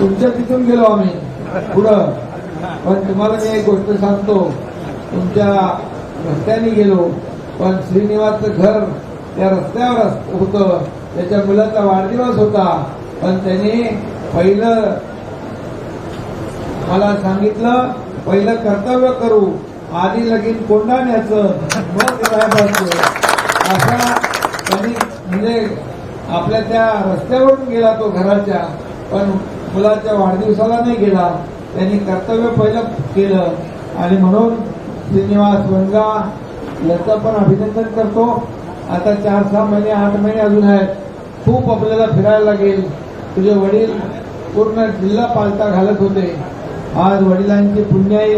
तुमच्या तिथून गेलो आम्ही. पुढं. पण तुम्हाला मी एक गोष्ट सांगतो. तुमच्या रस्त्याने गेलो. पण श्रीनिवासचं घर त्या रस्त्यावर होतं. त्याच्या मुलाचा वाढदिवस होता. पण त्याने पहिलं मला सांगितलं पहिलं कर्तव्य करू. आधी लगीन कोंडाण्याचं मग राहायचं असा त्यांनी म्हणजे आपल्या त्या रस्त्यावरून गेला तो घराच्या. पण मुलाच्या वाढदिवसाला नाही गेला. त्यांनी कर्तव्य पहिलं केलं. आणि म्हणून श्रीनिवास वनगा याचं पण अभिनंदन करतो. आता चार सहा महिने आठ महिने अजून आहेत. खूप आपल्याला फिरायला लागेल. तुझे वडील पूर्ण जिल्हा पालता घालत होते. आज वडिलांची पुण्याई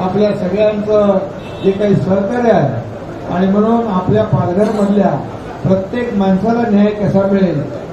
आपल्या सगळ्यांचं जे काही सहकार्य आहे. आणि म्हणून आपल्या पालघरमधल्या प्रत्येक माणसाला न्याय कसा मिळेल?